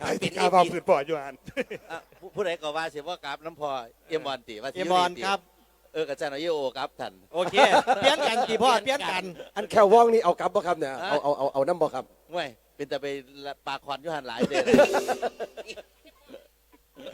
ไอ้ที่ข้าวเผาผืนปอดอยู่หันอะผู้ผู้ใดก็ว่าสิว่ากราบน้ำพอเอ็มบอลติว่าสิเอ็มบอลติครับ เออกระจายนอยโอครับท่านโอเค เปลี่ยนกันกี่พ่อเปลี่ยนกัน อันแควว่องนี่เอากลับบ่ครับเนี่ยอะเอาเอาเอาเอาน้ำบ่ครับ ไม่เป็นแต่ไปปากควันอยุหันหลายเดือน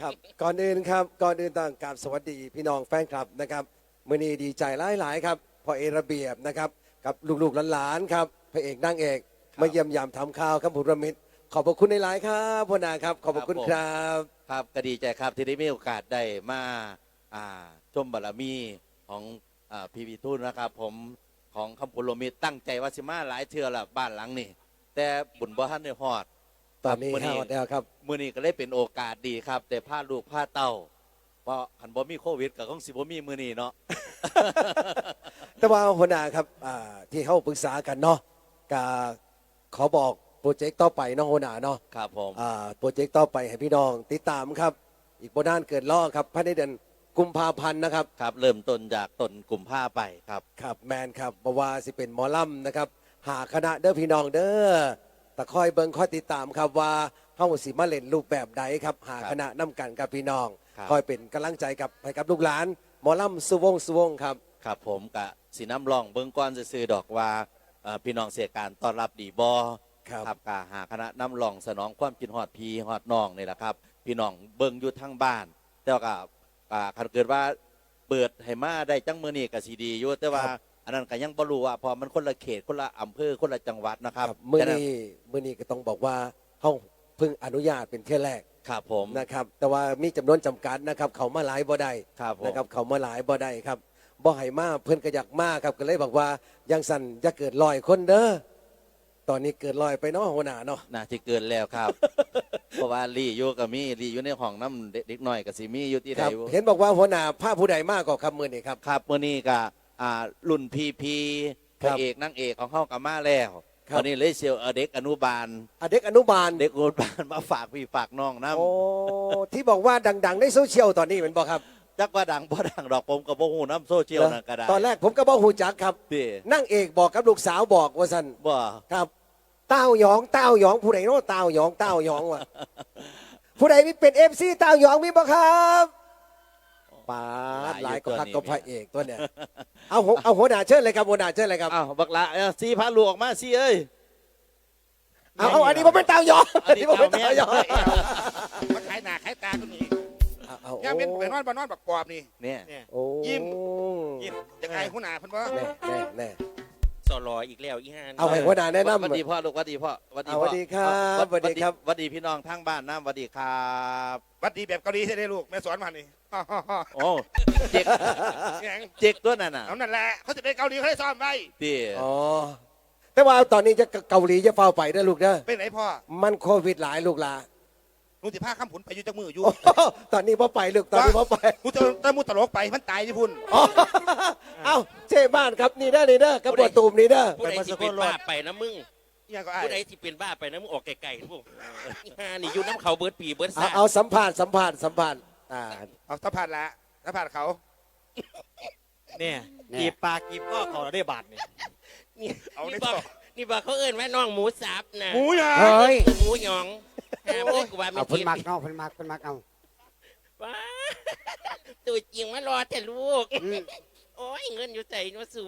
ครับก่อนอื่นครับก่อนอื่นต้องกราบสวัสดีพี่น้องแฟนคลับนะครับมือนี้ดีใจหลายๆครับพอเอระเบียบนะครับกับลูกๆหลานๆครับพระเอกนางเอก มาเยี่ยมยามทำข่าวครับผมระมิตร ขอบพระคุณในหลายๆครับพ่อนาครับ ขอบพระคุณครับ ครับก็ดีใจครับที่ได้มีโอกาสได้มาอ่าชมบารมีของอ่าพีพีทุนนะครับ ผมของคำพุโลมิตรตั้งใจว่าสิมาหลายเทื่อละบ้านหลังนี่แต่บุญบ่ทันได้ฮอดตอนนี้ครับห้ามื้วันแล้วครับมื้อนี้ก็เลยเป็นโอกาสดีครับ แต่พาลูกพาเต้าเพราะคันบ่มีโควิดก็คงสิบ่มีมื้อนี้เนาะแต่ว่าหัวหน้าครับอ่าที่เขาปรึกษากันเนาะกาขอบอกโปรเจกต์ต่อไปเนาะหัวหน้าเนาะครับผม อ่าโปรเจกต์ต่อไปให้พี่น้อง ติดตามครับ อีกบนด้านเกิดล่อครับภายในเดือนกุมภาพันธ์นะครับ ครับ เริ่มต้นจากต้นกลุ่มผ้าไปครับ ครับแมนครับบว่าสิเป็นหมอลำนะครับ หาคณะเด้อพี่น้องเด้อแต่คอยเบิ่งคอยติดตามครับว่าเฮาสิมาเล่นรูปแบบใดครับ หาครับคณะนํกันกับพี่น้อง ครับ คอยเป็นกำลังใจกับให้กับลูกหลาน หมอลำสุวงศ์สุวงศ์ครับ ครับผมกะสีน้ำร่องเบื้องก้อนซื้อๆดอกว่าเอ่อพี่น้องเสียการต้อนรับดีบอ ครับครับกะหาคณะน้ำร่องสนองความกินฮอดพีฮอดน้องนี่แหละครับ พี่น้องเบิ่งอยู่ทั้งบ้าน แต่ว่าก็อ่าคันเกิดว่าเปิดให้มาได้จังมือนี่ก็สีดีอยู่แต่ว่าครับ อันนั้นก็ยังบ่รู้ว่าเพอมันคนละเขตคนละอำเภอคนละจังหวัดนะครับมื้อฉะนี้มื้อนี้ก็ต้องบอกว่าเฮาเพิ่งอนุญาตเป็นเที่ยแรกครับผมนะครับ แต่ว่ามีจำนวนจำกัดนะครับ เขามาหลายบ่ได้ครับผม นะครับ เขามาหลายบ่ได้ครับบ่ให้มาเพิ่นก็อยากมาครับก็เลยบอกว่ายังสั่นอย่าเกิดลอยคนเด้อ ตอนนี้เกิดลอยไปเนาะหัวหน้าเนาะ น่าที่เกินแล้วครับ เพราะว่าลีอยู่กับมีลีอยู่ในห้องน้ำเด็กๆน้อยกับสีมีอยู่ที่คใดรับอยู่เห็นบอกว่าหัวหน้าผ้าผู้ใดมากกว่าคำมือนี่ครับ ครับมื่อนี้ก็อ่ารุ่นพีพีพครัระบเอกนางเอกของเฮากับมาแล้วครับ วันนี้เลยเชียวเอาเด็กอนุบาล อะเด็กอนุบาลเด็กอนุบาล มาฝากพี่ฝากน้องน้โอ้ที่บอกว่าดัง ๆ ในโซเชียลตอนนี้เป็นบอกครับำ จักว่าดังบ่ดังดอกผมกับบ่ฮู้น้ำโซเชียลนั่นก็ได้ตอนแรกผมก็บอกหูจักครับพี่นั่งเอกบอกกับลูกสาวบอกว่าสันบ่ครับเต้าหยองเต้าหยองผู้ใดเนาะเต้าหยองเต้าหยองวะผู้ใดมีเป็นเอฟซีเต้าหยองมีบ่ครับป้าดหลายก็พักก็พระเอกตัวเนี่ยเอาหัวเอาหัวหน้าเชิญเลยครับหัวหน้าเชิญเลยครับอ้าวบักละเอ้าสีพาลูกออกมาสิเอ้ยเอาเอาอันนี้ผมเป็นเต้าหยองอัอันนนี้นี้ผมเป็นเต้าเต้าหยองแม่มาขายหน้าขายตาตัวนี้ เอาเอาย่าเป็นไปนอนบานอนบักปอบนี่เนี่ย โอ้ยิ้ม ยิ้มจะไงหัวหน้าเพิ่นว่าแน่แน่แน่ สอรออีกแล้วอีห้าเอาให้หัวหน้าแนะนำหวัดดีพ่อลูกหวัดดีพ่อหวัดดีเอาพ่อหวัดดีครับเอาหวัดดีครับ หวัดดีพี่น้องทั้งบ้านน้ำหวัดดีครับวัดดีแบบเกาหลีใช่ไหมลูกแม่สอนมานี่โอ้เจ๊กแข็งเจ๊กตัวนั่นน่ะเอานั่นแหละเขาจะไปเกาหลีเขาได้ซ้อมไว้ที่อ๋อแต่ว่าตอนนี้จะเกาหลีจะเฝ้าไปเด้อลูกเด้อไปไหนพ่อมันโควิดหลายลูกหลา ลุงสิพาข้ามผุนไปอยู่จักมืออยู่โอ้โหตอนนี้พ่อไปลูกตอนนี้พ่อไปมุตตะมุตลกไปมันตายที่พุ่น อ๋อเอ้าเจ้บ้านครับนี่เด้อนี่เด้อกระบวตูมนี่เด้อผู้ใดสิเป็นบ้าไปนะมึงเนี่ยก็ไอ้ผู้ใดสิเป็นบ้าไปนะมึงออกไกลๆนะพวกอีห้านี่อยู่น้ำเขาเบิร์ดปีเบิร์ดเอาซ่าเอาสัมภาษณ์สัมภาษณ์สัมภาษณ์อ่าเอาสะพานละสะพานเขา เนี่ยกีบปากกีบก็ขอได้บาทนี่นี่เอาในนี่ท่บออกนี่บอกเขาเอิ้นว่าน้องหมูสับนะหมูยาเฮ้ย หมูหยอง หาเมื่อกูว่าไม่เอาเพิ่นคิดมักเนาะเพิ่นมักเพิ่นมักเอาว้าตัวจริงมารอแต่ลูก อืมโอ้ยเงินอยู่ใส่นวสู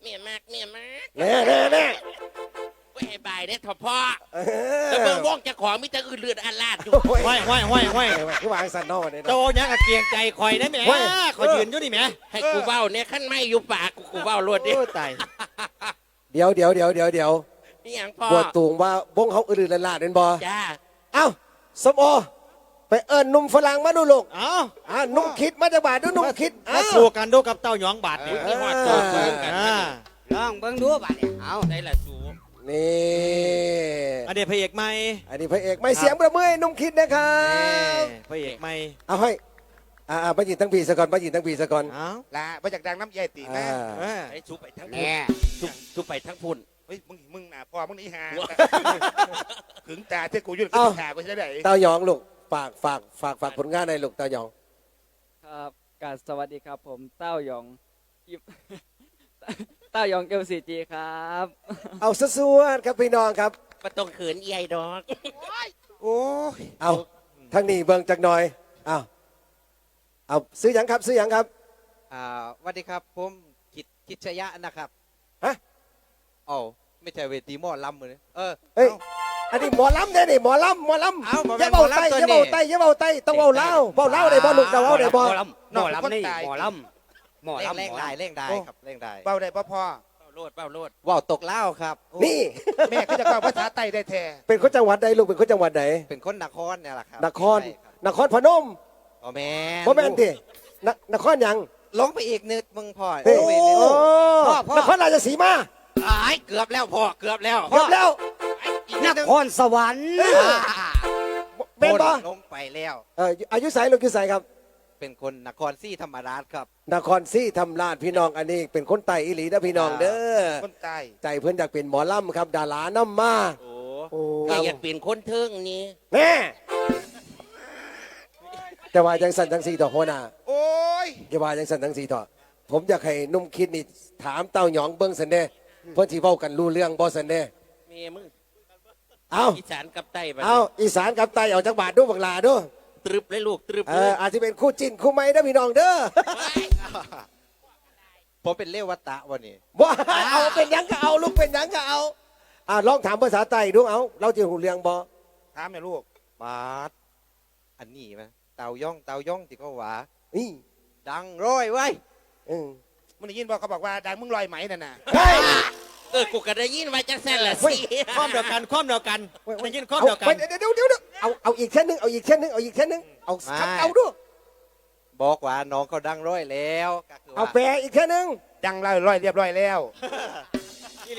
เมียมากเมียมากแน่แน่แน่ไว้ให้บายได้อทอพ่อเอแล้วอเบิ่งว่องเจะของมิตรอื่นเลือดอาลาดอยู่โอ้ยห้อยห้อยห้อยห้อยคือวางสันนอกเนี่ยโตยังกับเกรียงใจคอยได้ไหมห้อยคอยยืนอยู่นี่แหมให้กูเบ้าเนี่ยขั้นไม่อยู่ปากกูกูเบ้ารวดเดียวโอ้ตายเดี๋ยวเดี๋ยวเดี๋ยวเดี๋ยวเดี๋ยว นี่อย่างพ่อบวตูมว่าบงเขาอื่นละลาดเป็นบอจ้าเอ้าสมโอไปเอิญนุ่มฝรั่งมาดูลูกเอาอ่านุ่มคิดมาจากบาทดูนุ่มคิดมาเอ้าสู้กันดูกับเต้าหยองบาทนี่มีหอดตัวสูงกันอ่าลองเบิ่งดูบาดนี้เอาได้ละสูงนี่อันเดียพระเอกใหม่อันนี้พระเอกไม่เสียงประมือให้นุ่มคิดนะครับพระเอกใหม่เอาให้อ่าอ่าพระจิตทั้งปีสะก่อนพระจิตทั้งปีสะก่อนเอาละมาจากดังน้ำใหญ่ตีแม่อ่าอ่าไอ้ชุบไปทั้งพุ่นแน่ชุบชุบไปทั้งพุ่น เฮ้ยมึงมึงน่ะพ่อมึงนี่หาถึงตาเท่กูอยุ่งกูขากูจะได้เต้าหยองลูกฝากฝากฝากฝากผลงานในอยลูกเต้าหยอง ครับกราบสวัสดีครับ ผมเต้าหยองยิบ เต้าหยองเกลซีจีครับ เอาสะสวดครับพี่น้องครับ มาต้องเขินใหญ่ดอก โอ้ยเอาทั้งนี้เบิ่งจักหน่อยเอาเอาซื้อหยังครับซื้อหยังครับอ่าสวัสดีครับ ผมกิตกิจชยะนะครับ ฮะ เอ้าไม่ใช่เวทีหมอลำเลยเออ เฮ้ย อันนี้หมอลำเนี่ยนี่หมอลำหมอลำเอ้าบ่อแม่ย่านเบาไตหมอลำตัวอย่านี้เบาไตอย่าเบาไตต้องเบาเล่าเบาเล่าได้บ่ลูกเบาเล่าได้บ่หมอลำหมอลำนี่หมอลำหมอเร่งลำเร่งหมอได้ลำเร่งได้ครับเร่งได้เบาได้พ่อพ่อเป้าโลดเป้าโลดว่าวตกเล่าวครับ นี่ แม่ก็จะเข้าภาษาไต้ได้แท้เป็นคนจังหวัดใดลูกเป็นคนจังหวัดไหนเป็นคนนครเนี่ยแหละครับนคร ใช่ครับนครพนมอ๋อแม่บ่แม่นตินนครหยังลงไปอีกนิดมึงพ่อเฮ้ยลงไปอีกนิดโอ้พ่อพ่อ นครราชสีมา อ้ายเกือบแล้วพ่อเกือบแล้วเกือบแล้วอีกนนิดนึงครสวรรค์อ่าเป็นบ่ลงไปแล้ว เอออายุไสลูกอายุไสครับ เป็นคนนครซี่ธรรมราชครับ นครศรีธรรมราชพี่น้องอันนี้ เป็นคนไต้อีหลีนะพี่น้องเด้อคนใต้ใจเพื่อนอยากเป็นหมอลำครับดาราน้ำมาโอ้โอ้แม่อยากเป็นคนเทิงนี่แม่แต่ว่าจังสันจังสีต่อหัวหน้าโอ้ยอย่าว่าจังสันจังสีต่อผมอยากให้หนุ่มคิดนี่ถามเต้าหยองเบิ้งสันเด้ เพื่อนที่เว้ากันรู้เรื่องบ่สันเด้แม่มึงเอาอีสานกับใต้บัดเอานี้อีสานกับไตเอาจักบาทดูบักลาดูตรึบเลยลูกตรึบเอเลอยอาจจะเป็นคู่จิ้นคู่ไม่นะพี่น้องเด้อผมเป็นเลวัตตะวันนี้ว่าเอาเป็นหยังก็เอาลูกเป็นหยังก็เอาอ่าลองถามภาษาไต้ดูเอาเราจะหูเรื่องบ่ถามแม่ลูกบาสอันนี้ไหมเตาย่องเตาย่องที่เขาว่านี่ดังร้อยไว้ยเออ มึงได้ยินบอกเขาบอกว่าดังมึงลอยไหมนั่นน่ะ เฮ้ยเออกูก็ได้ยินว่าจังซั่นล่ะเฮ้สิย ความเดียวกันความเดียวกันเว้ยเว้ได้ยยินความเอาเดียวกัไปนเดี๋ยวเดี๋ยวเดี๋ยวเอาเอาอีกแค่นึงเอาอีกแค่นึงเอาอีกแค่นึงเอาไม่คำเอาดูบอกว่าน้องเขาดังร้อยแล้วก็คือเอาว่าแปลอีกแค่นึงดังลอยลอยเรียบร้อยแล้ว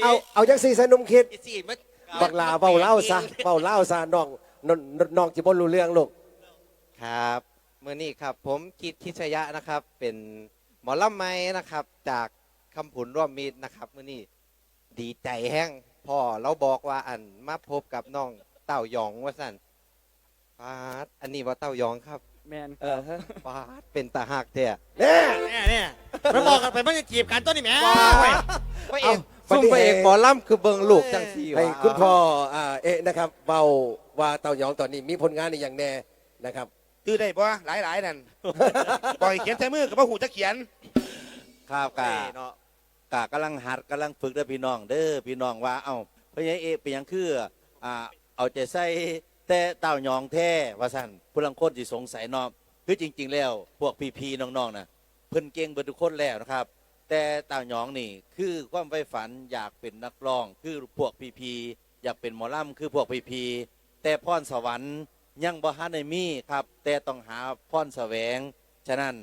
เอาเอาจังสี่สนุมคิดอีสิมันบักลาเบาเล่าซะเบาเล่าซะน้องน้องน้องจิบรู้เรื่องลูก ครับเมื่อนี้ครับ ผมคิดคิดชยะนะครับ เป็นห มอลำไม้นะครับ จากคำผุนร่วมมิตรนะครับเมื่อนี้ดีใจแห้งพ่อเราบอกว่าอันมาพบกับน้องเต้าหยองว่าสั่นปาดอันนี้ว่าเต้าหยองครับแมนเออฮะปาดเป็นตาหักเถอะเนี่ยเนี่ยเนี่ยมันบอกกันไปมันจะจีบกันต้นนี่แม่พระเอกซุ่มพระเอกหมอลำคือเบิงลูกจังสีให้วะ คุณพ่ออ่าเอ๊ะนะครับเบาว่าเต่าหยองตอนนี้มีผลงานในอย่างแน่นะครับ ตื้อได้ปะหลายหลายๆนั่น ปล่อยเขียนใส่มือกับพ่อหูจะเขียนครับกะเนาะกะกำลังหัดกำลังฝึกเด้อพี่น้องเด้อพี่น้องว่าเอ้าเพราะยังเอะเป็นหยังคืออ่าเอาใจใส่แต่เต้ายองแท้ว่าสั่นผู้ลังคนที่สงสัยเนาะคือจริง ๆ แล้ว พวกพี่ๆน้องๆน่ะเพิ่นเก่งเบิดทุกคนแล้วนะครับ แต่เต้ายองนี่คือความใฝ่ฝันอยากเป็นนักร้อง คือพวกพี่ๆอยากเป็นหมอลำคือพวกพี่ๆแต่พรสวรรค์ ยังบ่ฮันในมีครับ แต่ต้องหาพรแสวง ฉะนั้น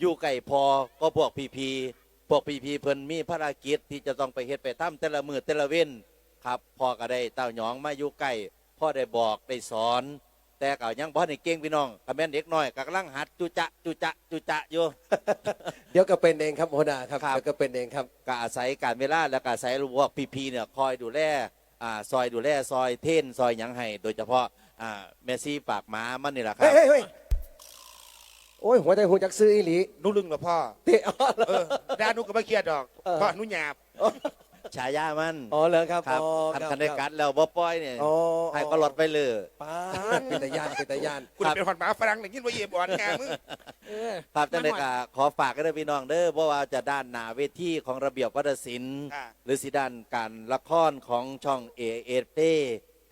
อยู่ไก่พอก็พวกพีๆพวกพีๆเพิ่นมีภารกิจที่จะต้องไปเฮ็ดไปทำแต่ละมือแต่ละเว้นครับพ่อก็ได้เต้าหยองมาอยู่ไก่พ่อได้บอกได้สอน แต่ก็ยังบ่ได้เก่งพี่น้องก็แม่นเด็กน้อยก็กำลังหัดจุจะจุจะจุจะอยู่ เดี๋ยวก็เป็นเองครับหัวหน้าครับครับ เดี๋ยวก็เป็นเองครับ ก็อาศัยการเวลาแล้วก็อาศัยพวกพีๆเนี่ยคอยดูแลอ่าซอยดูแลซอยเท่นซอยหยังให้โดยเฉพาะ อ่าเมสซี่ปากหมามันนี่แหละคเฮ้รัยบเฮ้ยเฮ้ยโอ้ยหัวใจหัวจักซื้ออีหลีนุ่ลึงเหรอพ่อเตะอ๋อเหรอ เออด้านนุกก็ไม่เครียดดอกเออ พ่อนุหยาบฉายามันอ๋อเหรอครับครับอ๋อคันรับคันได้กัดแล้วบ่ปล่อยเนี่ยอ๋อให้ก็หลดไปเลยป้าดเป็นตะยานเป็นตะยาน คุณเป็นหอนหมาฝรั่งหนึ่งยินว่าเยี่ยมอ่อนงามึง ครับจังไดก็ขอฝากกันด้วยพี่น้องเด้อเพราะว่าจะด้านหน้าเวทีของระเบียบวัฒนศิลป์ค่ะหรือสิด้านการละครของช่องเอเอเต้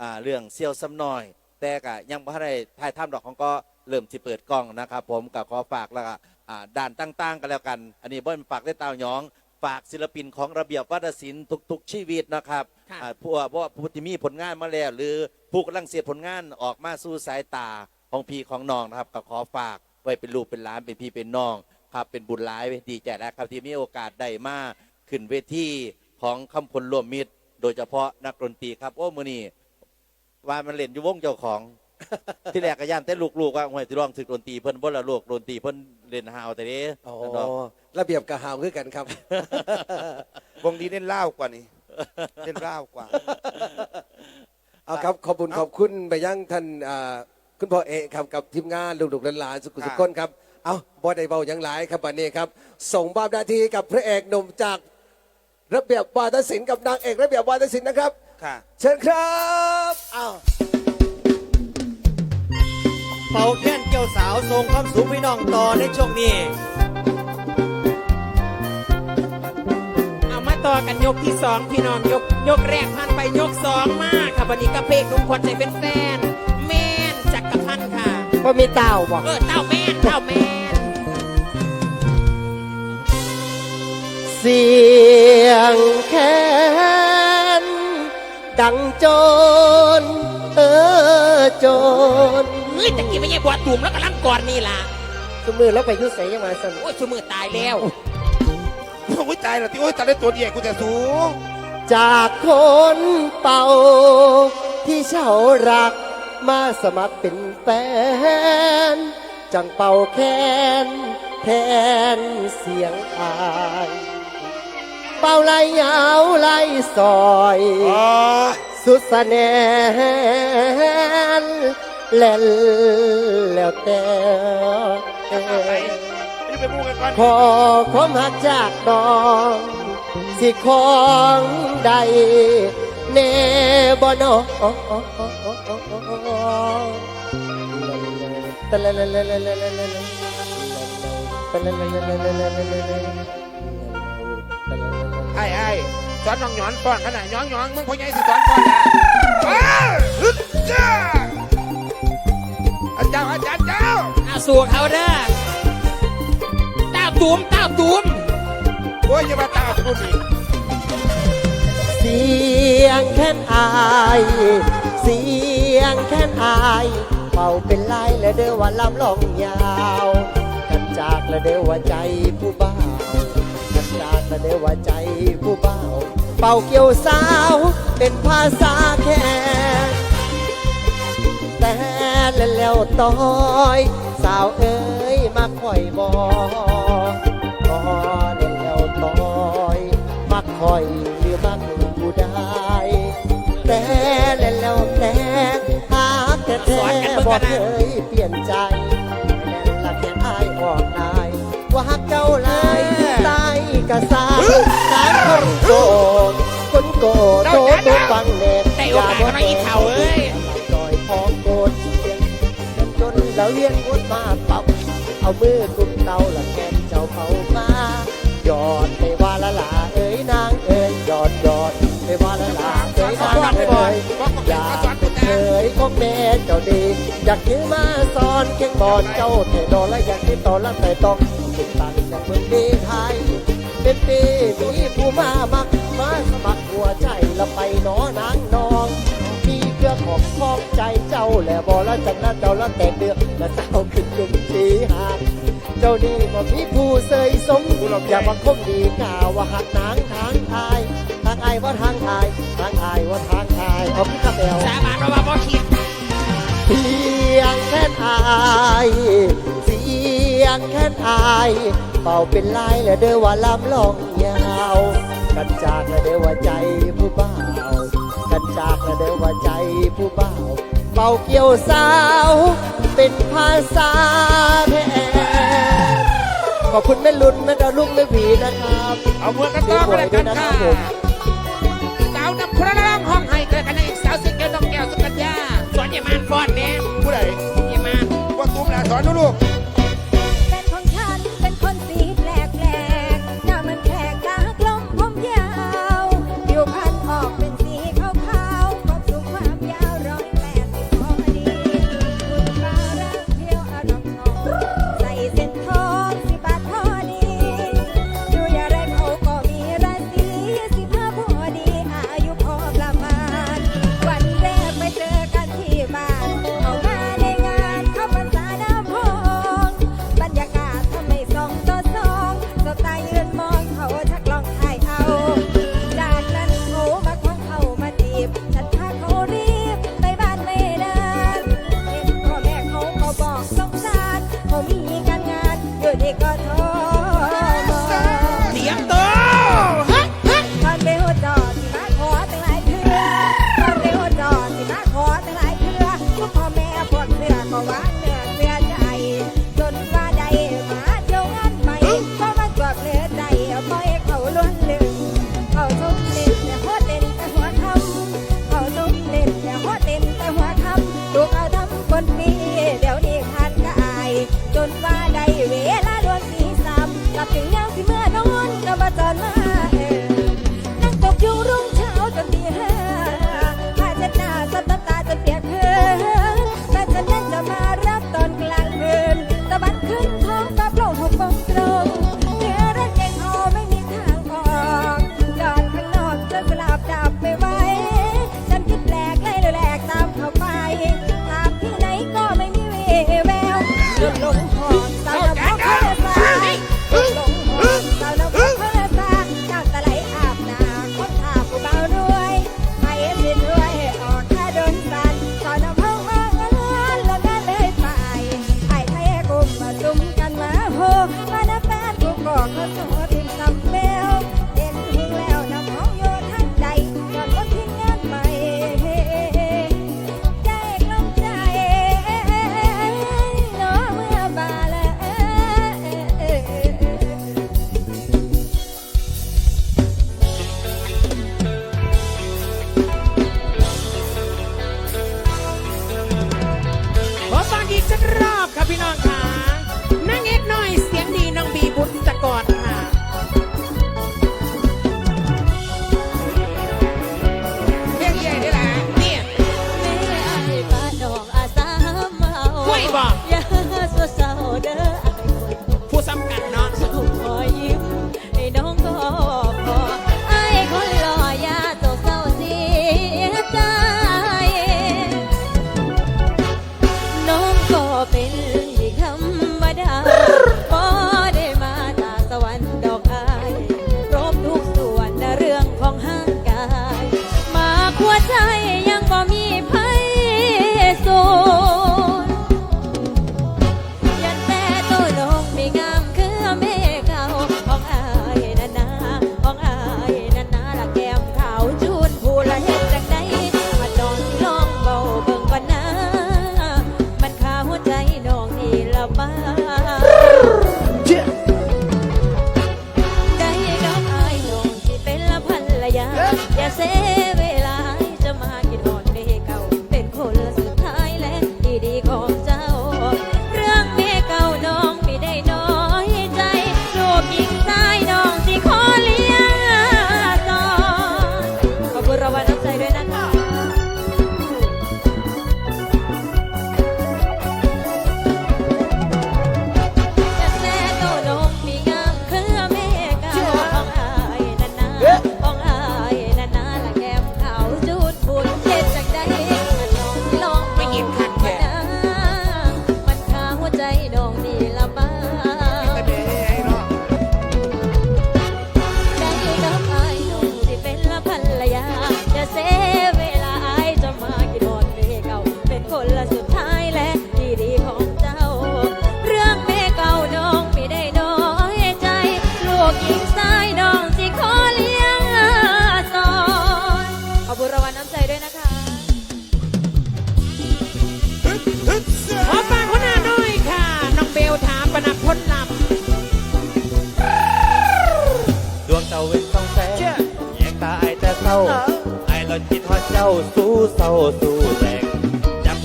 อ่าเรื่องเซียวซ้ำน้อย แต่ก็ยังบ่ได้ถ่ายทำดอกของก็เริ่มที่เปิดกล้องนะครับ ผมก็ขอฝากแล้วก็อ่าด้านต่างๆกันแล้วกัน อันนี้บ่นฝากได้ตาวหยอง ฝากศิลปินของระเบียบวัฒนศิลป์ทุก ๆ ชีวิตนะครับค่ะ อ่าผู้ว่าผู้ผู้ที่มีผลงานมาแล้ว หรือผู้กำลังเสียผลงานออกมาสู่สายตาของพี่ของน้องนะครับก็ขอฝากไว้เป็นลูกเป็นหลานเป็นพี่เป็นน้องครับเป็นบุญหลายดีใจแล้วครับที่มีโอกาสได้มาขึ้นเวทีของคำพลรวมมิตร โดยเฉพาะนักดนตรีครับโอ้มือนี่ ว่ามันเล่นอยู่วงเจ้าของ ที่แรกก็ย่านแต่ลูกๆว่าห่วยที่ร้องถึกดนตรีเพิ่นบ่ละลูกดนตรีเพิ่นเล่นฮาวแต่เด้อ๋อเนาะระเบียบกระหาวคือกันครับ วงนี้เล่นเหล้ากว่านี่เล่นเหล้ากว่า เอาครับขอบคุณขอบคุณไปยังท่านอ่าคุณพ่อเอกครับกับทีมงานลูกๆหลานๆสุขุมสุขคนครับ เอาบอได้เบาหยังหลายครับวันนี้ครับ ส่งบาปนาทีกับพระเอกหนุ่มจากระเบียบวาทศิลป์กับนางเอกระเบียบวาทศิลป์นะครับ ค่ะ เชิญครับอ้าวเป่าแค้นเกี่ยวสาวส่งความสุขพี่น้องต่อในช่วงนี้ เอามาต่อกันยกที่สองพี่น้องยก ยกแรกผ่านไปยกสองมาค่ะวันนี้กระเพกลุงควรใจเป็นแฟนแม่นจักรพันธ์ค่ะบ่มีเต้าบ่เออเต้าแม่นเต้าแม่นเสียงแค้น ดังโจรเออโจรเฮ้ยตะกี้ไม่ใช่บัวตุ่มแล้วกำลังก่อนนี่ล่ะสมือแล้วไปอยุ่ใส่ยังมาสั่นโอ้ยชูมือตายแล้วโอ้ยตายแล้วที่โอ้ยตายได้ตัวเดียวกูจะสูงจากคนเป่า ที่เช่ารักมาสมัครเป็นแฟน จังเป่าแค้นแทนเสียงอาย เป่าไล่ยาวไล่ซอยอ๋อสุดสะแนนเล่นแล้วแต่ไปนี่ไปมู่กันก่อนขอความหักจากน้อง สิของใดแน่บ่นอตะละละละละละละละละตะละละละละละละละละ ไอ้ไอ้สอนน้องหยอนป้อนขนาดหยองหยองมึงพ่อใหญ่สิสอนป้อนนะอ้าวฮึดจ้าอาจารย์อาจารย์เจ้าเอาสู่เขาเด้อเต้าตุ่มเต้าตุ่มโอ้ยอย่ามาตาคุณอีกเสียงแค่นอายเสียงแค่นอายเป่าเป็นลายและเด้อว่าลำลองยาว กันจากและเด้อว่าใจผู้บ่าวกัน จากและเดว่าใจผู้เบาเป่าเกี่ยวสาวเป็นภาษาแค่แต่แล้วต้อยสาวเอ๋ยมาคอยบอกก็แล้วต้อยมักคอยหรือมักผู้ใดแต่แล้วแต่หากแต่แท้บ่เคยเปลี่ยนใจแม่นละแค่อายออกนายว่าหักเจ้าลายตาย กะสาสายคนโกดคนโกดโตโตฟังเน็ตได้โอกาสเขาหน่อยอีเถ่าเอ้ยลอยพองโกดเสียงจนแล้วเลี้ยงวนมาเป่าเอามือกุมเตาละแกนเจ้าเป่ามาหยอดไปว่าละลาเอ้ยนางเอ้ยหยอดหยอดไปว่าละลาเอ้ยนางเอ้ยอยากเคยของแม่เจ้าดี อยากยืมมาสอนเก่งบอลเจ้าเทดอและอยากที่ต่อและแต่ต้องติดตันจากเมืองดีไทย เป็นปีมีผู้มามักมาสมัครหัวใจละไปหนอนางนอง มีเครื่องของคล้องใจเจ้าแหละบอละจันนะเจ้าละแต่เดือและเจ้าขึ้นจุมชีหาเจ้านี่บ่มีผู้เสยสมอย่ามาคมดีกล่าวว่าหักนางทางอายทางไอว่าทางอายทางไอว่าทางอายเอาพี่ขับแอวสาบานว่าบ่คิดเสียงแค่นอายเสียงแค่นอาย เป่าเป็นลายและเด้อว่าลำลองยาวกันจากและเด้อว่าใจผู้บ่าวกันจากและเด้อว่าใจผู้บ่าวเป่าเกี่ยวสาว เป็นภาษาแท้ขอบคุณแม่ลุนแม่ดาวลุงแม่หวีนะครับเอามือกันต่อกันเลยกันค่ะสาวนำพระรามห้องให้เกิดกันในสาวสิงเกลน้องแก้วสุกัญญาสอนอย่ามานฟอนเนี่ยผู้ใดอย่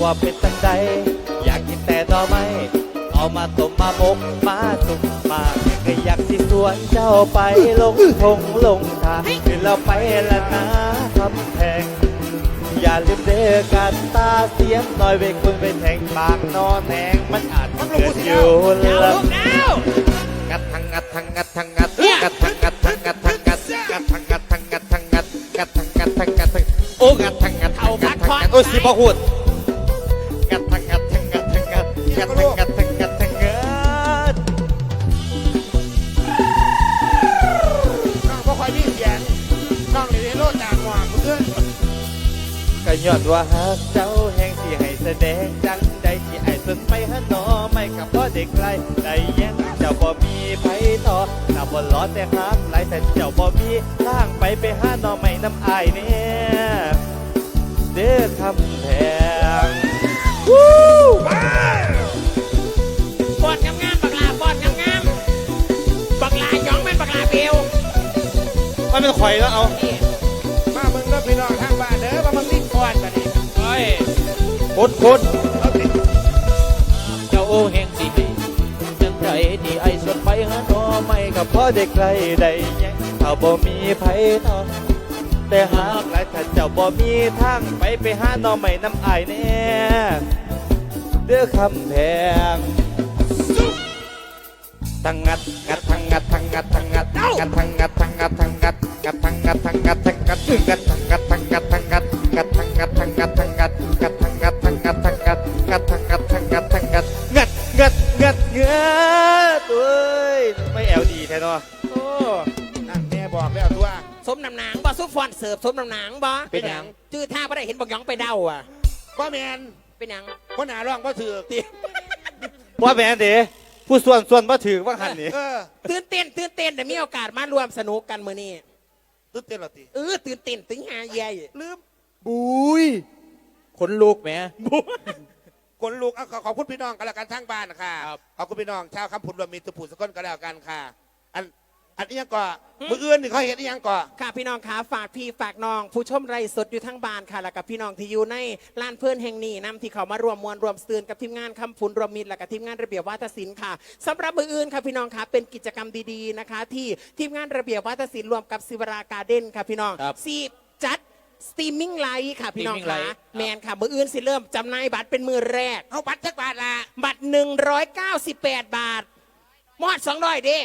ว่าเป็นตังใดอยากกินแต่ดอกไม้เอามาต้มมาบกมาสุกมาก็อยากสิสวนเจ้าไปลงทงลงทางคือเราไปละนะทำแพงอย่าลืมเด้อการตาเสียงหน่อยเวกคุณไปแทงปากนอนแหงมันอาจเกิดอยู่ำเอาละลูกเอางัดทังงัดทังงัดทังงัดงัดทังงัดทังงัดทังงัดงัดทังงัดทังงัดทังงัดงัดทังงัดทังงัดทังโอ้งัดทังงัดทังงัดทังงัดโอ้สิบ่พูดงัด งงัดงัดทังงัดทัดทัดน้องบ่ค่อยมีเสียงน้องได้โลดจากหวานเพื่อนก็ยอนว่าหากเจ้าแห่งสิให้แสดงจังใดที่ไอ้สนไปหาหนอไม่กับพ่อเด็กไรได้ยังเจ้าบ่มีไผต่อถ้าบ่ล้อแต่ฮักไรแต่เจ้าบ่มีทางไปไปหาหนอไม่น้ำอายเนี่ยเด้อคำแพ มันเป็นข่อยแล้วเอานี่มามึงเด้อพี่น้องทางบ้านเด้อมามึงลิ้นก่อนบัดนี้เฮ้ยโคตรโคตรเอาติดเจ้าโอ้แห่งสิให้จังใจที่ไอ้สนไปหาหนอไม่กับพ่อเด็กไรได้ยังถ้าบ่มีไผต่อแต่หากไรถ้าเจ้าบ่มีทางไปไปหาหนอไม่น้ำอายแน่เด้อคำแพง ทังงัดงัดทังงัดทังงัดทังงัดงัดทังงัดทังงัดทังงัดงัดทังงัดทังงัดทังงัดงัดทังงัดทังงัดทังงัดงัดทังงัดทังงัดทังงัดงัดทังงัดทังงัดทังงัดงัดทังงัดทังงัดทังงัดงัดงัดงัดงัดเอ้ยไม่แอลดีแท้เนาะโอ้นั่นแม่บอกแล้วตัวสมน้ำหนังบ่ซุปฟอนเสิร์ฟสมน้ำหนังบ่เป็นหยังจื้อท่าบ่ได้เห็นบักหยองไปเดาอะก็แมนเป็นหยังคนหาร้องก็ถือตีว่าแมนเด้ ผู้ส่วนส่วนมาถือว่าหันนี่ เออตื่นเต้นตื่นเต้นแต่มีโอกาสมารวมสนุกกันมื้อนี้ตื่นเต้นเหรอตีเออตื่นเต้นถึงหาใหญ่ลืมบุยขนลุกแหม่คนลูกเอาขอขอบคุณพี่น้องกันแล้วกันทั้งบ้านค่ะขอบคุณพี่น้องชาวคำพุนรวมมีตุผุสกลกันแล้วกันค่ะ อัน อันนี้ยังก่อมืออื่นนี่เขาเห็นอีหยังก่อค่ะพี่น้องคะฝากพี่ฝากน้อง ผู้ชมไรสดอยู่ทั้งบ้านค่ะ แล้วกับพี่น้องที่อยู่ในลานเพื่อนแห่งนี้นำที่เขามารวมมวลรวมซืนกับทีมงานคำพุนรวมมิตรและกับทีมงานระเบียบวัฒนศิลป์ค่ะสำหรับมืออื่นค่ะพี่น้องคะเป็นกิจกรรมดีๆนะคะ ที่ทีมงานระเบียบวัฒนศิลป์รวมกับศิวราการ์เด้นค่ะพี่น้องครับซีจัดสตรีมมิ่งไลท์ค่ะ พี่น้อง Streaming คะ Live แมนค่ะ มืออื่นสิเริ่มจำหน่ายบัตรเป็นมือแรก เอาบัตรจักบาทละบัตร 198 บาท มอด200เด้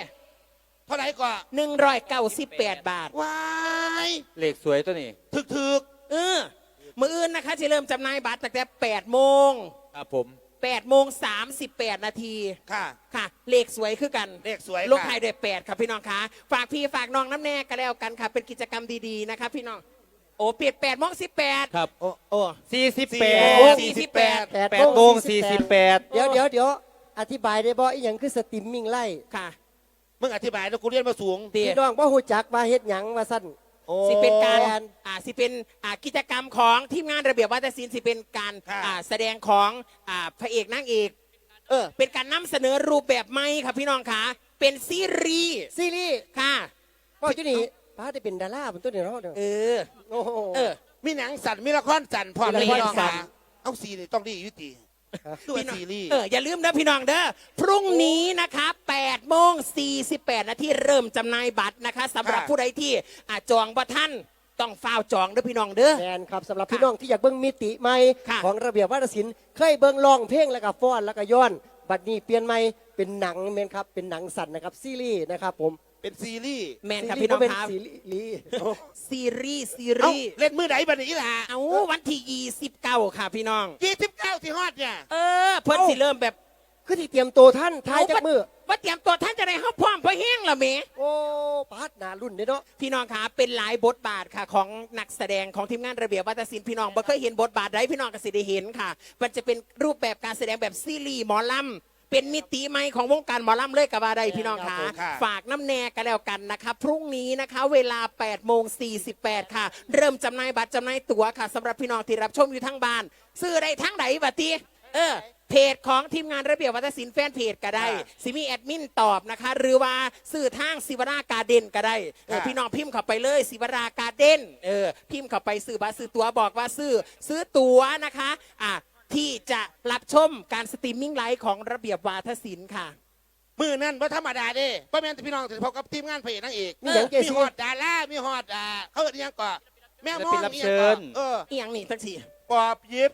เท่าไหร่ก่อ198บาท ว้ายเลขสวยตัวนี้ถึกถึกเออมืออื่นนะคะจะเริ่มจำหน่ายบัตรตั้งแต่8โมงครับผม8โมง38นาทีๆค่ะ ค่ะ เลขสวยคือกันเลขสวยลงค่ะท้ายด้วย8ค่ะพี่น้องคะฝากพี่ฝากน้องน้ำแน่กันแล้วกันค่ะ เป็นกิจกรรมดีๆนะคะพี่น้องโอ้เปลี่ยน8โมง18ครับโอ้โอ้สี่สิบสี่แปโมงดสี่สิบแปดแปดโมงสี่สิบแปดเดี๋ยวเดี๋ยวเดี๋ยวอธิบายได้บ่อีหยังคือสตรีมมิ่งไล่ค่ะ มึงอธิบายแล้วกูเรียนมาสูงเตียพี่น้องบ่ฮู้จักว่าเฮ็ดหยังว่าซั่น โอ้ สิเป็นการแมนอ่า สิเป็น อ่า กิจกรรมของทีมงานระเบียบวัฒนศิลป์สิเป็นการ ค่ะ อ่า แสดงของ อ่า พระเอกนางเอก เออ เป็นการนำเสนอรูปแบบใหม่ค่ะพี่น้องคะเป็นซีรีส์ ซีรีส์ค่ะก็อยู่นี่ป้าได้เป็นดาราบนต้นนี่เนาะเด้อเออ โอ้โห เออ มีหนังสั่นมีละครสั่นพร้อมมีละครพี่น้องสั่นค่ะเอาซีนี่ต้องดีอยุติ ตัวพี่น้องซีรีส์ เอออย่าลืมนะพี่น้องเด้อพรุ่งนี้นะคะ8โมง48นาทีเริ่มจำหน่ายบัตรนะคะสำหรับผู้ใดที่อ่าจองบัตรท่านต้องฝ้าวจองเด้อพี่น้องเด้อ แมนครับสำหรับพี่น้องที่อยากเบิ่งมิติใหม่ค่ะ ของระเบียบวัฒนศิลป์เคยเบิ่งร้องเพลงแล้วก็ฟ้อนแล้วก็ย้อน บัดนี้เปลี่ยนใหม่เป็นหนังแมนครับเป็นหนังสั้นนะครับซีรีส์นะครับผม เป็นซีรีส์แมนครับซีรีพี่ส์น้องบ่เป็นครับซีรีส์โอ้ซีรีส์ซีเอ้ารีส์เล่นมือไหนบัดนี้ล่ะเอาวันที่29ค่ะพี่น้องยี่สิบเก้าที่ฮอดเนี่ยเออเพิ่นสิเริ่มแบบคือที่เตรียมตัวท่านทายจากมือว่าเตรียมตัวท่านจะได้เข้าพร้อมเพราะแห้งละเมโอ้ปาดหนารุ่นเด้เนาะพี่น้องคะเป็นหลายบทบาทค่ะของนักแสดงของทีมงานระเบียบวัฒนศิลป์พี่น้องบ่เคยเห็นบทบาทใดพี่น้องก็สิได้เห็นค่ะ มันจะเป็นรูปแบบการแสดงแบบซีรีส์หมอลำ เป็นมิติใหม่ของวงการหมอลำเลยกับว่าใดพี่น้องคะค่ะ ฝากน้ำแน่กันแล้วกันนะคะพรุ่งนี้นะคะเวลา8โมง48 ค่ะ เริ่มจำหน่ายบัตรจำหน่ายตั๋วค่ะสำหรับพี่น้องที่รับชมอยู่ทั้งบ้าน ซื้อได้ทั้งไหนบัดทีเออ เพจของทีมงานระเบียบวัฒนศิลป์แฟนเพจก็ได้สิมีแอดมินตอบนะคะ หรือว่าสื่อทางศิวราการเด่นก็ได้เออค่ะ พี่น้องพิมพ์เข้าไปเลยศิวราการเด่นเออพิมพ์เข้าไปซื้อบัตรซื้อตั๋วบอกว่าซื้อซื้อตั๋วนะคะอะ ที่จะรับชมการสตรีมมิ่งไลฟ์ของระเบียบวาทศิลป์ค่ะ มือนั่นว่าธรรมดาเด้ป้าแม่นพี่น้องถือพบกับทีมงานเพจนางเอกมีหยังเจมีซีฮอดดารามีฮอดอ่าเขาเอิ้นอิหยังก่อแม่มองศิลปินรับอิหยังเชิก่อญเอออีหยังนี่ทั้งสี่ปอบยิบ